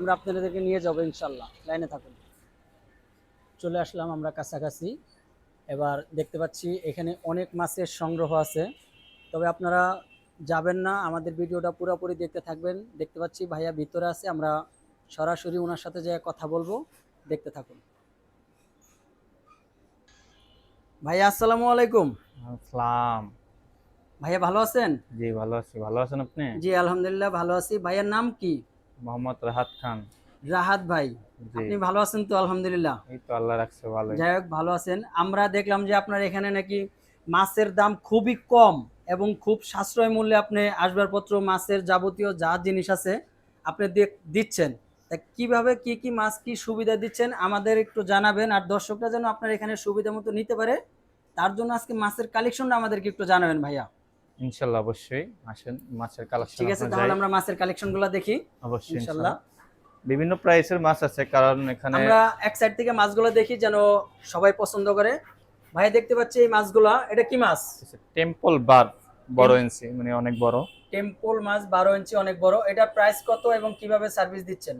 আমরা আপনাদেরকে নিয়ে যাব ইনশাল্লাহ। লাইনে থাকুন। চলে আসলাম আমরা কাছাকাছি। এবার দেখতে পাচ্ছি এখানে অনেক মাছের সংগ্রহ আছে। তবে আপনারা যাবেন না আমাদের ভিডিওটা পুরোপুরি দেখতে থাকবেন। দেখতে পাচ্ছি ভাইয়া ভিতরে আছে আমরা সরাসরি ওনার সাথে যে কথা বলব। দেখতে থাকুন। ভাইয়া আসসালামু আলাইকুম। আসসালাম। ভাইয়া ভালো আছেন? জি ভালো আছি। ভালো আছেন আপনি? জি আলহামদুলিল্লাহ ভালো আছি। ভাইয়ার নাম কি? মোহাম্মদ রাহাত খান। রাহাত ভাই আপনি ভালো আছেন তো? আলহামদুলিল্লাহ। এই তো আল্লাহ রাখছে ভালো যাই হোক ভালো আছেন। আমরা দেখলাম যে আপনার এখানে নাকি মাছের দাম খুবই কম এবং খুব সাশ্রয় মূল্যে আপনি আসবাবপত্র মাছের যাবতীয় যা জিনিস আছে আপনি দিচ্ছেন। তা কীভাবে কি কি মাছ কি সুবিধা দিচ্ছেন আমাদের একটু জানাবেন আর দর্শকরা যেন আপনার এখানে সুবিধা মতো নিতে পারে। তার জন্য আজকে মাছের কালেকশনটা আমাদেরকে একটু জানাবেন ভাইয়া। ইনশাল্লাহ অবশ্যই আসেন মাছের কালেকশন ঠিক আছে তাহলে আমরা মাছের কালেকশনগুলো দেখি অবশ্যই ইনশাল্লাহ। ইনশাল্লাহ। বিভিন্ন প্রাইসের মাছ আছে কারণ এখানে আমরা এক সাইড থেকে মাছগুলো দেখি যেন সবাই পছন্দ করে। ভাই দেখতে পাচ্ছি এই মাছগুলা এটা কি মাছ? টেম্পল বার বড় ইঞ্চি মানে অনেক বড়। টেম্পল মাছ বারো ইঞ্চি অনেক বড়। এটা প্রাইস কত এবং কীভাবে সার্ভিস দিচ্ছেন?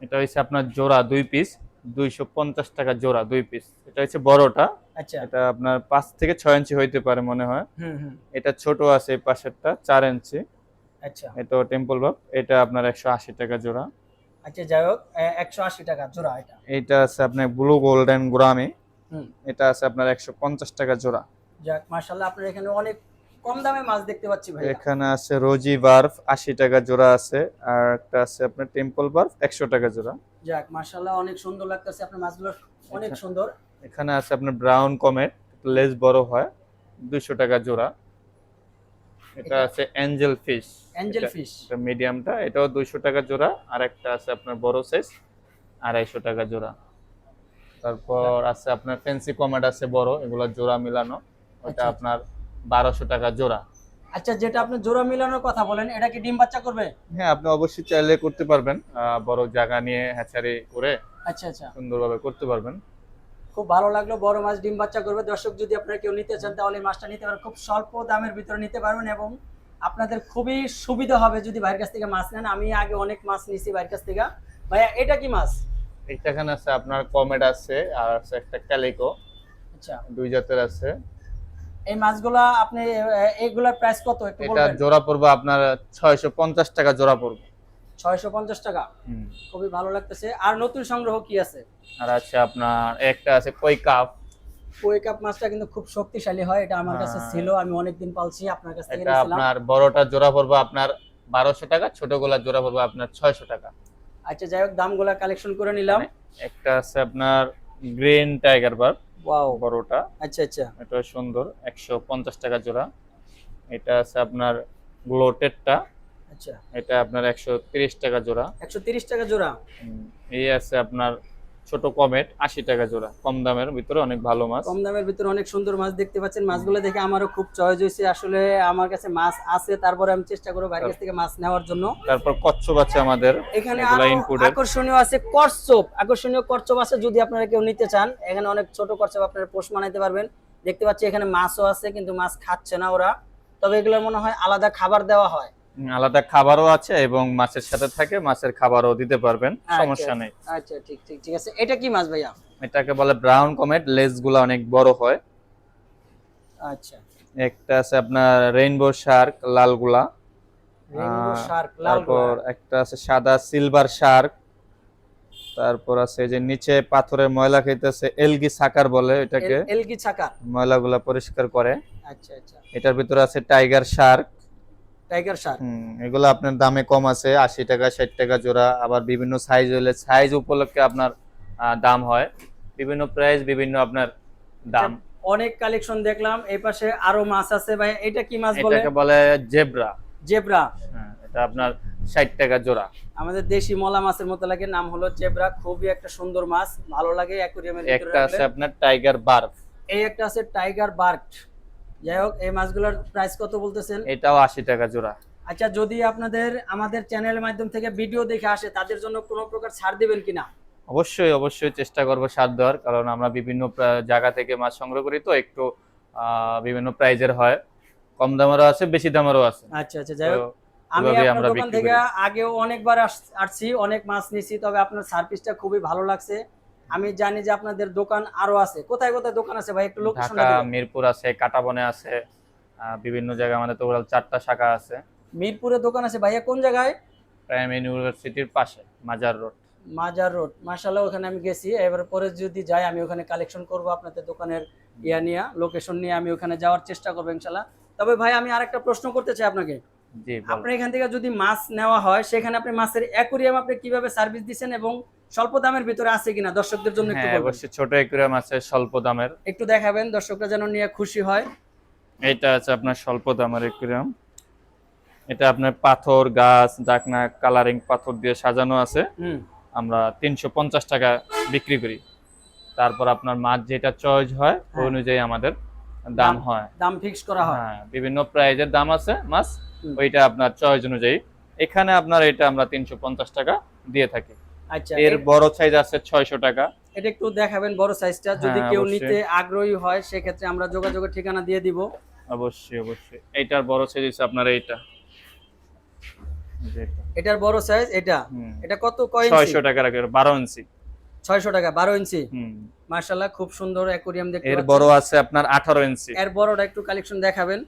এটা হচ্ছে আপনার জোড়া দুই পিস দুইশো পঞ্চাশ টাকা জোড়া দুই পিস এটা হচ্ছে বড়টা। আচ্ছা। এটা আপনার পাঁচ থেকে ছয় ইঞ্চি হইতে পারে মনে হয়। এটা ছোট আছে এই পাশেরটা চার ইঞ্চি। আচ্ছা। এটা টেম্পল বাপ এটা আপনার একশো আশি টাকা জোড়া। আচ্ছা যাই হোক একশো আশি টাকা জোড়া এটা। এটা আছে আপনার ব্লু গোল্ডেন গোরামি। হুম। এটা আছে আপনার একশো পঞ্চাশ টাকা জোড়া। যাক মার্শাল্লাহ আপনার এখানে অনেক কম দামে মাছ দেখতে পাচ্ছি ভাই এখানে আছে রোজি বার্ফ আশি টাকা জোড়া আছে। আর একটা আছে আপনার টেম্পল বার্ফ একশো টাকা জোড়া। যাক মার্শাল্লাহ অনেক সুন্দর লাগতেছে। আপনার মাছগুলো অনেক। সুন্দর। এখানে আছে আপনার ব্রাউন কমেট লেস বড় হয় দুশো টাকা জোড়া। এটা আছে অ্যাঞ্জেল ফিশ অ্যাঞ্জেল ফিশ এটা মিডিয়ামটা এটাও দুইশো টাকা জোড়া। আর একটা আছে আপনার বড় সাইজ আড়াইশো টাকা জোড়া। তারপর আছে আপনার ফেন্সি কমেট আছে বড় এগুলো জোড়া মিলানো। ওটা আচ্ছা। আপনার বারোশো টাকা জোড়া। আচ্ছা যেটা আপনি জোড়া মিলানোর কথা বলেন এটা কি ডিম বাচ্চা করবে? হ্যাঁ আপনি অবশ্যই চাইলে করতে পারবেন। বড় জায়গা নিয়ে হ্যাচারি করে আচ্ছা আচ্ছা। সুন্দরভাবে করতে পারবেন। খুব ভালো লাগল বড় মাছ ডিম বাচ্চা করবে। দর্শক যদি আপনারা কেউ নিতে চান তাহলে এই মাছটা নিতে পারেন। খুব স্বল্প দামের ভিতরে নিতে পারবেন এবং আপনাদের খুবই সুবিধা হবে যদি ভাইয়ের কাছ থেকে মাছ নেন। আমি আগে অনেক মাছ নিয়েছি ভাইয়ের কাছ থেকে। ভাইয়া এটা কি মাছ? এখানে আছে আপনার কমেট আছে আর আছে একটা ক্যালিকো। আচ্ছা। দুই জাতের আছে। এই মাছগুলা আপনি এইগুলার প্রাইস কত একটু এটা জোড়া পড়বে আপনার ছয়শো পঞ্চাশ টাকা জোড়া পড়বে। ছয়শো পঞ্চাশ টাকা? হুম। খুবই ভালো লাগতেছে। আর নতুন সংগ্রহ কি আছে? আর আছে আপনার একটা আছে কই কাপ। কই কাপ মাছটা কিন্তু খুব শক্তিশালী হয় এটা আমার কাছে হ্যাঁ। ছিল আমি অনেকদিন পালছি আপনার কাছ এটা আপনার বড়টা জোড়া পড়বে আপনার বারোশো টাকা ছোট গোলা জোড়া পড়বে আপনার ছয়শো টাকা। আচ্ছা যাই হোক দামগুলা কালেকশন করে নিলাম। একটা আছে আপনার গ্রিন টাইগার বার। ওয়াও বড়টা। আচ্ছা আচ্ছা। এটা সুন্দর একশো পঞ্চাশ টাকা জোড়া। এটা আছে আপনার গ্লোটেডটা আচ্ছা। এটা আপনার একশো তিরিশ টাকা জোড়া। একশো তিরিশ টাকা জোড়া। এই আছে আপনার ছোট কমেট আশি টাকা জোড়া। কম দামের ভিতরে অনেক ভালো মাছ। কম দামের ভিতরে অনেক সুন্দর মাছ দেখতে পাচ্ছেন। মাছগুলো দেখে আমারও খুব চয়েস হয়েছে। আসলে আমার কাছে মাছ আছে তারপরে আমি চেষ্টা করব বাইরের কাছ থেকে মাছ নেওয়ার জন্য। তারপর কচ্ছপ আছে আমাদের এখানে আকর্ষণীয় আছে কচ্ছপ। আকর্ষণীয় কচ্ছপ আছে যদি আপনারা কেউ নিতে চান। এখানে অনেক ছোট কচ্ছপ আপনারা পোষ বানাইতে পারবেন। দেখতে পাচ্ছি এখানে মাছও আছে কিন্তু মাছ খাচ্ছে না ওরা। তবে এগুলোর মনে হয় আলাদা খাবার দেওয়া হয়। আলাদা খাবারও আছে এবং মাছের সাথে থাকে মাছের খাবারও দিতে পারবেন আচ্ছা, সমস্যা নেই। আচ্ছা ঠিক ঠিক ঠিক আছে। এটা কি মাছ ভাইয়া? এটাকে বলে ব্রাউন কমেট লেজগুলা অনেক বড় হয়। আচ্ছা। একটা আছে আপনার রেইনবো শার্ক লালগুলা। তারপর একটা আছে সাদা সিলভার শার্ক তারপর আছে যে নিচে পাথরের ময়লা খাইতেছে এলগি সাকার বলে এটাকে। এলকি ছাকা ময়লাগুলা পরিষ্কার করে। আচ্ছা আচ্ছা। এটার ভিতরে আছে টাইগার শার্ক টাইগার শার্ক এগুলো আপনার দামে কম আছে আশি টাকা ষাট টাকা জোড়া আবার বিভিন্ন সাইজ হলে সাইজ উপলক্ষে আপনার দাম হয়। বিভিন্ন প্রাইস বিভিন্ন আপনার দাম। অনেক কালেকশন দেখলাম এই পাশে আরও মাছ আছে ভাই এটা কি মাছ বলে? এটাকে বলে জেব্রা জেব্রা হ্যাঁ, এটা আপনার ষাট টাকা জোড়া। আমাদের দেশি মলা মাছের মতো লাগে নাম হলো জেব্রা খুবই একটা সুন্দর মাছ ভালো লাগে অ্যাকুরিয়ামের ভিতরে একটা আছে আপনার টাইগার বার্ফ এই একটা আছে টাইগার বার্ক যাই হোক এই মাছগুলোর প্রাইস কত বলতেছেন? এটাও আশি টাকা জোড়া। আচ্ছা যদি আপনাদের আমাদের চ্যানেলের মাধ্যম থেকে ভিডিও দেখে আসে তাদের জন্য কোনো প্রকার ছাড় দিবেন কিনা? অবশ্যই অবশ্যই চেষ্টা করব সাত দেওয়ার কারণ আমরা বিভিন্ন জায়গা থেকে মাছ সংগ্রহ করি তো একটু বিভিন্ন প্রাইজের হয়। কম দামেরও আছে বেশি দামেরও আছে। আচ্ছা আচ্ছা যাই হোক আমি আপনার দোকান থেকে আগেও অনেকবার আসছি অনেক মাছ নিছি তবে আপনার সার্ভিসটা খুবই ভালো লাগছে। আমি জানি যে আপনাদের দোকান আরও আছে। কোথায় কোথায় দোকান আছে ভাই? একটু লোকেশনটা ঢাকা মিরপুর আছে কাটাবনে আছে বিভিন্ন জায়গায় আমাদের টোটাল চারটা শাখা আছে। মিরপুরে দোকান আছে ভাইয়া কোন জায়গায়? প্রাইম ইউনিভার্সিটির পাশে মাজার রোড। মাজার রোড। মাশাল্লাহ ওখানে আমি গেছি। এবার পরে যদি যাই আমি ওখানে কালেকশন করব আপনাদের দোকানের ইয়া নিয়ে লোকেশন নিয়ে আমি ওখানে যাওয়ার চেষ্টা করব ইনশাল্লাহ তবে ভাই আমি আরেকটা প্রশ্ন করতে চাই আপনাকে। আপনার এখান থেকে যদি মাছ নেওয়া হয় সেখানে আপনি মাছের অ্যাকুরিয়াম আপনি কীভাবে সার্ভিস দিচ্ছেন এবং স্বল্প দামের ভিতরে আছে কিনা? দর্শকদের জন্য একটু হ্যাঁ অবশ্যই ছোট একুরিয়াম আছে স্বল্প দামের। একটু দেখাবেন দর্শকরা যেন নিয়ে খুশি হয়। এটা আছে আপনার স্বল্প দামের একুরিয়াম এটা আপনার পাথর গাছ ডাকনা কালারিং পাথর দিয়ে সাজানো আছে। আমরা তিনশো পঞ্চাশ টাকা বিক্রি করি। তারপর আপনার মাছ যেটা চয়েস হয় ওই হ্যাঁ। অনুযায়ী আমাদের দাম দাম হয়। দাম ফিক্স করা হয়। হ্যাঁ বিভিন্ন প্রাইজের দাম আছে মাছ। ওইটা আপনার চয়েস অনুযায়ী। এখানে আপনার এটা আমরা তিনশো পঞ্চাশ টাকা দিয়ে থাকি। আচ্ছা এর বড় সাইজ আছে ছয়শো টাকা। এটা একটু দেখাবেন বড় সাইজটা যদি হ্যাঁ, কেউ নিতে আগ্রহী হয় সেক্ষেত্রে আমরা যোগাযোগের ঠিকানা দিয়ে দিব। অবশ্যই অবশ্যই। এইটার বড় সাইজ হচ্ছে আপনার এইটা। এটার বড় সাইজ এটা। এটা কত কয় ইঞ্চি ছয়শো টাকা রাখে বারো ইঞ্চি ছয়শো টাকা বারো ইঞ্চি হুম। মার্শাল্লাহ খুব সুন্দর অ্যাকোরিয়াম দেখতে এর বড় আছে আপনার আঠারো ইঞ্চি এর বড়টা একটু কালেকশন দেখাবেন।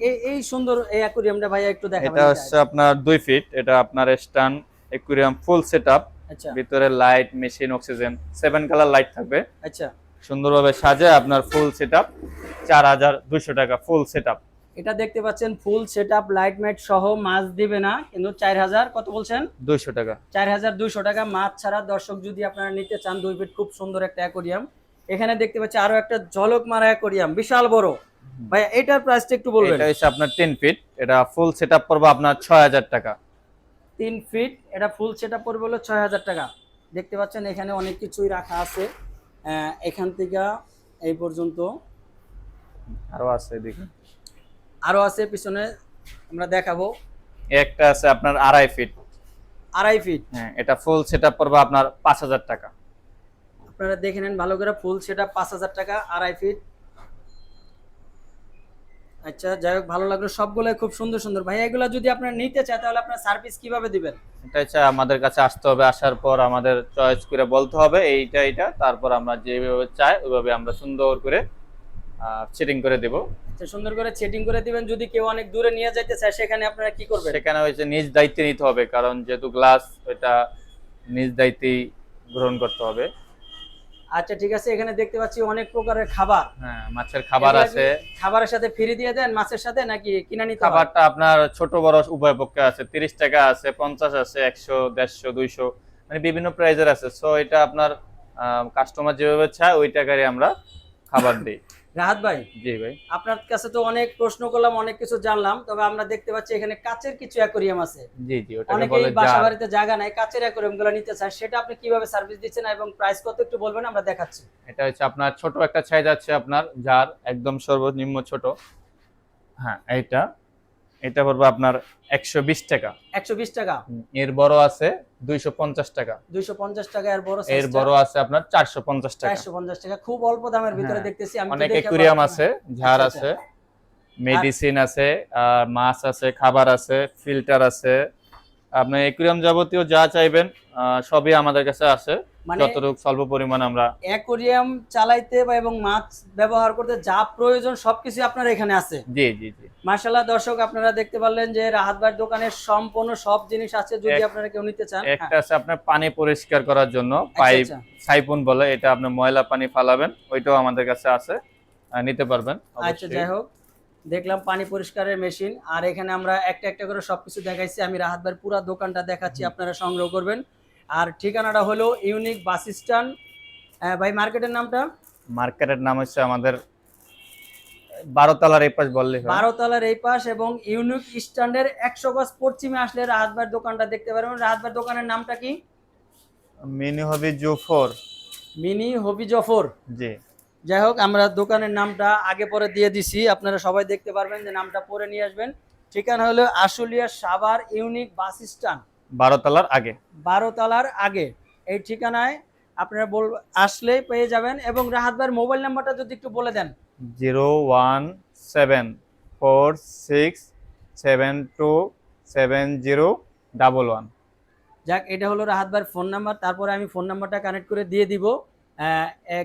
এই- এই সুন্দর এই অ্যাকোরিয়ামটা ভাইয়া একটু দেখাবেন। এটা হচ্ছে আপনার দুই ফিট এটা আপনার স্টান একুরিয়াম ফুল সেট আচ্ছা। ভিতরে light machine oxygen seven colour light থাকবে। আচ্ছা। সুন্দরভাবে সাজে আপনার ফুল সেট আপ চার হাজার দুইশো টাকা ফুল সেট আপ এটা দেখতে পাচ্ছেন full set up light mat সহ মাছ দিবে না কিন্তু চার হাজার কত বলছেন? দুইশো টাকা। চার হাজার দুইশো টাকা মাছ ছাড়া দর্শক যদি আপনারা নিতে চান দুই ফিট খুব সুন্দর একটা অ্যাকোরিয়াম এখানে দেখতে পাচ্ছি আরও একটা ঝলক মারা অ্যাকোরিয়াম বিশাল বড়। ভাই এটার প্রাইসটা একটু বলবেন। এটা হচ্ছে আপনার টেন ফিট এটা ফুল সেট আপ পড়বে আপনার ছয় হাজার টাকা। তিন ফিট এটা ফুল সেট আপ পড়বে হলো ছয় হাজার টাকা। দেখতে পাচ্ছেন এখানে অনেক কিছুই রাখা আছে। এখান থেকে এই পর্যন্ত আরও আছে এদিকে। আরও আছে পিছনে আমরা দেখাবো। একটা আছে আপনার আড়াই ফিট আড়াই ফিট হ্যাঁ এটা ফুল সেট আপ পড়বে আপনার পাঁচ হাজার টাকা। আপনারা দেখে নেন ভালো করে ফুল সেটা পাঁচ হাজার টাকা আড়াই ফিট আচ্ছা যাই হোক ভালো লাগল। সবগুলোই খুব সুন্দর সুন্দর। ভাই এগুলো যদি আপনারা নিতে চায় তাহলে আপনার সার্ভিস কীভাবে দিবেন? এটা হচ্ছে আমাদের কাছে আসতে হবে আসার পর আমাদের চয়েস করে বলতে হবে এইটা এইটা। তারপর আমরা যেভাবে চাই ওইভাবে আমরা সুন্দর করে সেটিং করে দেব। আচ্ছা সুন্দর করে সেটিং করে দিবেন। যদি কেউ অনেক দূরে নিয়ে যাইতে চায় সেখানে আপনারা কি করবেন? সেখানে হয়েছে নিজ দায়িত্বে নিতে হবে কারণ যেহেতু গ্লাস ওইটা নিজ দায়িত্বেই গ্রহণ করতে হবে। আচ্ছা ঠিক আছে এখানে দেখতে পাচ্ছি অনেক প্রকারের খাবার। হ্যাঁ মাছের খাবার আছে। খাবারের সাথে ফ্রি দিয়ে দেন মাছের সাথে নাকি কিনা নিতে খাবারটা আপনার ছোট বড় উভয় পক্ষে আছে। তিরিশ টাকা আছে পঞ্চাশ আছে 100 150 200 মানে বিভিন্ন প্রাইজের আছে। সো এটা আপনার কাস্টমার যেভাবে চায় ওই টাকারই আমরা খাবার দিই। রাহাত ভাই জি ভাই। আপনার কাছে তো অনেক প্রশ্ন করলাম অনেক কিছু জানলাম তবে আমরা দেখতে পাচ্ছি এখানে কাচের কিছু অ্যাকোরিয়াম আছে। জি জি ওটা অনেকেই বাসা বাড়িতে জায়গা নাই কাচের অ্যাকোরিয়ামগুলো নিতে চায় সেটা আপনি কীভাবে সার্ভিস দিচ্ছেন এবং প্রাইস কত একটু বলবেন আমরা দেখাচ্ছি। এটা হচ্ছে আপনার ছোট একটা সাইজ আছে আপনার যার একদম সর্বনিম্ন ছোট। হ্যাঁ এইটা। এটা পড়বে আপনার একশো বিশ টাকা। একশো বিশ টাকা। এর বড় আছে দুইশো পঞ্চাশ টাকা। দুইশো পঞ্চাশ টাকা এর বড় এর বড় আছে আপনার চারশো পঞ্চাশ টাকা। চারশো পঞ্চাশ টাকা খুব অল্প দামের ভিতরে হ্যাঁ, দেখতেছি আমি তো অনেক একুরিয়াম আছে ঝাড় আছে মেডিসিন আছে আর মাছ আছে খাবার আছে ফিল্টার আছে আপনি একুরিয়াম যাবতীয় যা চাইবেন সবই আমাদের কাছে আছে। মানে যতটুকু স্বল্প পরিমাণ আমরা অ্যাকোরিয়াম চালাইতে বা এবং মাছ ব্যবহার করতে যা প্রয়োজন সবকিছু আপনার এখানে আছে। জি জি জি। মার্শাল্লাহ দর্শক আপনারা দেখতে পারলেন যে রাহাত ভাইয়ের দোকানে সম্পূর্ণ সব জিনিস আছে যদি আপনারা কেউ নিতে চান। একটা আছে আপনার পানি পরিষ্কার করার জন্য আচ্ছা, পাইপ আচ্ছা। সাইপুন বলে এটা আপনি ময়লা পানি ফালাবেন ওইটাও আমাদের কাছে আছে নিতে পারবেন আচ্ছা যাই হোক। দেখলাম পানি পরিষ্কারের মেশিন। আর এখানে আমরা একটা একটা করে সব কিছু দেখাইছি। আমি রাহাত ভাইয়ের পুরো দোকানটা দেখাচ্ছি আপনারা সংগ্রহ করবেন। আর ঠিকানাটা হলো ইউনিক বাস স্ট্যান্ড। আহ, ভাই মার্কেটের নামটা? মার্কেটের নাম হচ্ছে আমাদের বারো তলার এই পাশ বললে বারো তলার এই পাশ এবং ইউনিক স্ট্যান্ডের একশো গজ পশ্চিমে আসলে রাহাত ভাইয়ের দোকানটা দেখতে পারবেন। রাহাত ভাইয়ের দোকানের নামটা কি? মিনি হবে জুফোর। মিনি হবি জফর। জি। যাই হোক আমরা দোকানের নামটা আগে পরে দিয়ে দিছি। আপনারা সবাই দেখতে পারবেন যে নামটা পরে নিয়ে আসবেন। ঠিকানা হলো Ashulia Savar unique bus stand. বারো তলার আগে। বারো তলার আগে। এই ঠিকানায় আপনারা বল আসলেই পেয়ে যাবেন এবং রাহাত ভাইয়ের মোবাইল নাম্বারটা যদি একটু বলে দেন। Zero one seven four six seven two seven zero double one. যাক এটা হলো রাহাত ভাইয়ের ফোন নাম্বার। তারপরে আমি ফোন নাম্বারটা কানেক্ট করে দিয়ে দিব।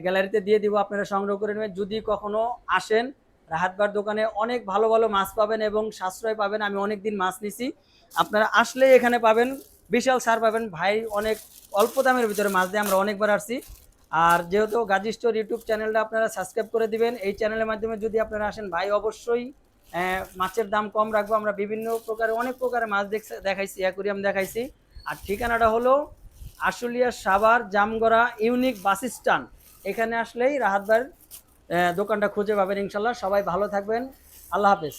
গ্যালারিতে দিয়ে দিব, আপনারা সংগ্রহ করে নেবেন। যদি কখনো আসেন রাহাত ভাইয়ের দোকানে অনেক ভালো ভালো মাছ পাবেন এবং সাশ্রয় পাবেন। আমি অনেক দিন মাছ নিছি। আপনারা আসলে এখানে পাবেন, বিশাল সার পাবেন। ভাই, অনেক অল্প দামের ভিতরে মাছ দিয়ে আমরা অনেকবার আসছি। আর যেহেতু গাজী স্টোর ইউটিউব চ্যানেলটা আপনারা সাবস্ক্রাইব করে দিবেন, এই চ্যানেলের মাধ্যমে যদি আপনারা আসেন, ভাই, অবশ্যই মাছের দাম কম রাখব। আমরা বিভিন্ন প্রকারের অনেক প্রকারের মাছ দেখাইছি, অ্যাকুরিয়াম দেখাইছি। আর ঠিকানাটা হলো Ashulia Savar Jamgora unique bus stand. এখানে আসলেই রাহাতবার দোকানটা খুঁজে পাবেন ইনশাল্লাহ। সবাই ভালো থাকবেন। আল্লাহ হাফেজ।